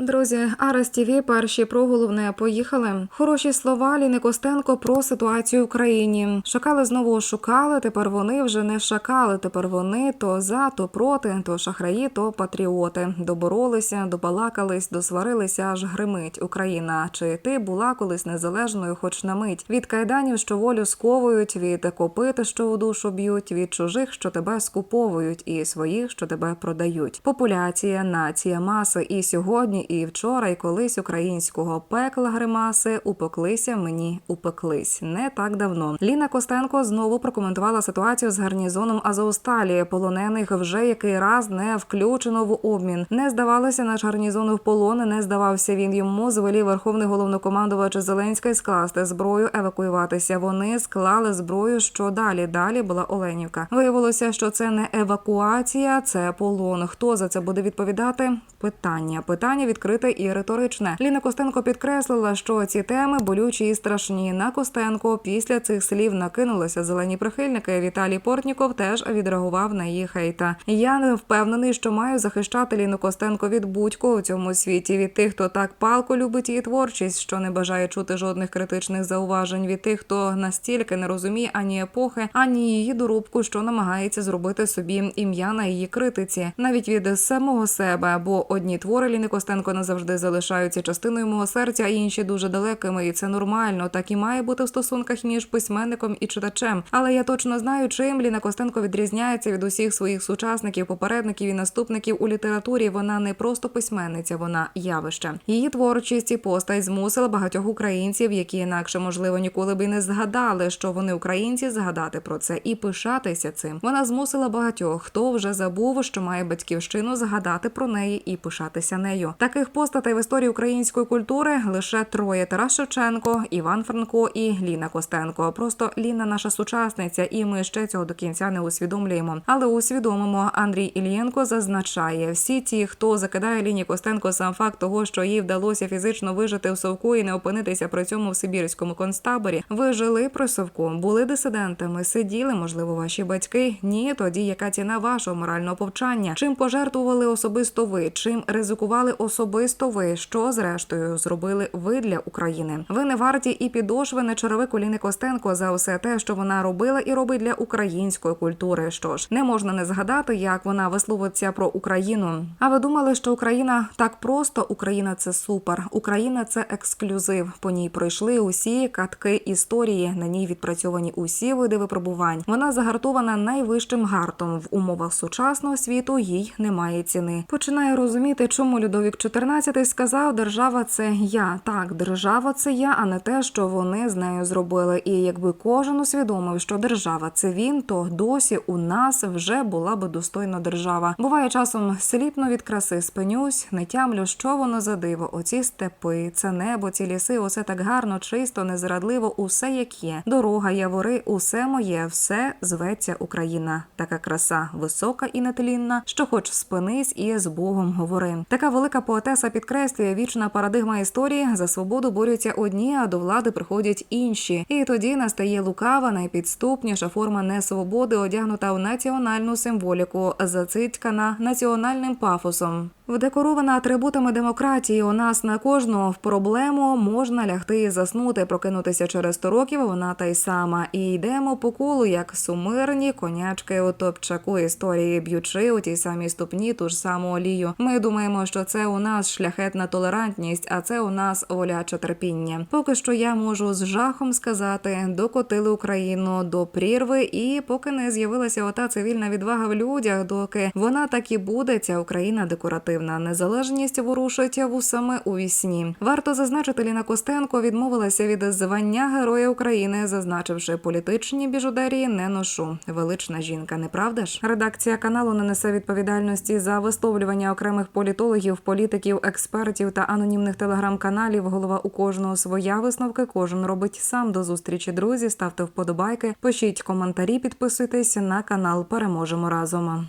Друзі, Арас ТІВІ перші про головне поїхали. Хороші слова Ліни Костенко про ситуацію в Україні. Шакали знову шукали. Тепер вони вже не шакали. Тепер вони то за, то проти, то шахраї, то патріоти. Доборолися, добалакались, досварилися, аж гримить Україна. Чи ти була колись незалежною, хоч на мить від кайданів, що волю сковують, від копит, що у душу б'ють, від чужих, що тебе скуповують, і своїх, що тебе продають. Популяція, нація, маси. І сьогодні, і вчора, і колись українського пекла гримаси упеклися мені, упеклись не так давно. Ліна Костенко знову прокоментувала ситуацію з гарнізоном Азовсталі. Полонених вже який раз не включено в обмін. Не здавалося наш гарнізон в полон. Не здавався він йому. Звелів верховний головнокомандувач Зеленський скласти зброю, евакуюватися. Вони склали зброю. Що далі? Далі була Оленівка. Виявилося, що це не евакуація, це полон. Хто за це буде відповідати? Питання. Питання відкрите і риторичне. Ліна Костенко підкреслила, що ці теми болючі і страшні. На Костенко після цих слів накинулися зелені прихильники. Віталій Портніков теж відреагував на її хейта. Я не впевнений, що маю захищати Ліну Костенко від будь-кого у цьому світі. Від тих, хто так палко любить її творчість, що не бажає чути жодних критичних зауважень. Від тих, хто настільки не розуміє ані епохи, ані її доробку, що намагається зробити собі ім'я на її критиці, навіть від самого себе. Бо одні твори Ліни Костенко назавжди залишаються частиною мого серця, а інші дуже далекими, і це нормально. Так і має бути в стосунках між письменником і читачем. Але я точно знаю, чим Ліна Костенко відрізняється від усіх своїх сучасників, попередників і наступників у літературі. Вона не просто письменниця, вона явище. Її творчість і постать змусила багатьох українців, які інакше можливо ніколи би й не згадали, що вони українці, згадати про це і пишатися цим. Вона змусила багатьох, хто вже забув, що має батьківщину, згадати про неї і пишатися нею. Таких постатей в історії української культури лише троє: Тарас Шевченко, Іван Франко і Ліна Костенко. Просто Ліна наша сучасниця, і ми ще цього до кінця не усвідомлюємо. Але усвідомимо, Андрій Ільєнко зазначає: всі ті, хто закидає Ліні Костенко сам факт того, що їй вдалося фізично вижити в совку і не опинитися при цьому в сибірському концтаборі. Ви жили при совку, були дисидентами, сиділи, можливо, ваші батьки. Ні, тоді яка ціна вашого морального повчання? Чим пожертвували особисто ви? Чим ризикували особисто ви? Що зрештою зробили ви для України? Ви не варті і підошви не черевику Ліни Костенко за усе те, що вона робила і робить для української культури. Що ж, не можна не згадати, як вона висловиться про Україну. А ви думали, що Україна так просто? Україна це супер. Україна це ексклюзив. По ній пройшли усі катки історії. На ній відпрацьовані усі види випробувань. Вона загартована найвищим гартом в умовах сучасного світу. Їй немає ціни. Починаю розуміти, чому Людовік XIV сказав: держава це я. Так, держава це я, а не те, що вони з нею зробили. І якби кожен усвідомив, що держава це він, то досі у нас вже була би достойна держава. Буває часом сліпно від краси спинюсь, не тямлю, що воно за диво. Оці степи, це небо, ці ліси, усе так гарно, чисто, незрадливо, усе як є. Дорога, явори, усе моє, все зветься Україна. Така краса висока і нетлінна, що хоч спинись і з Богом говори. Така велика поетеса підкреслює вічна парадигма історії. За свободу борються одні, а до влади приходять інші. І тоді настає лукава, найпідступніша форма несвободи, одягнута в національну символіку, зацитькана національним пафосом. Вдекорована атрибутами демократії, у нас на кожну проблему можна лягти і заснути, прокинутися через 100 років. Вона та й сама. І йдемо по колу, як сумирні конячки у топчаку історії, б'ючи у тій самій ступні ту ж саму олію. Ми думаємо, що це у нас шляхетна толерантність, а це у нас воляче терпіння. Поки що я можу з жахом сказати, докотили Україну до прірви, і поки не з'явилася ота цивільна відвага в людях, доки вона так і буде, ця Україна декоративна. Незалежність ворушить вусами у вісні. Варто зазначити, Ліна Костенко відмовилася від звання Героя України, зазначивши політичні біжудерії не ношу. Велична жінка, не правда ж? Редакція каналу не несе відповідальності за висловлювання окремих політологів, політиків, експертів та анонімних телеграм-каналів. Голова у кожного своя висновки. Кожен робить сам до зустрічі. Друзі, ставте вподобайки, пишіть коментарі, підписуйтесь на канал. Переможемо разом.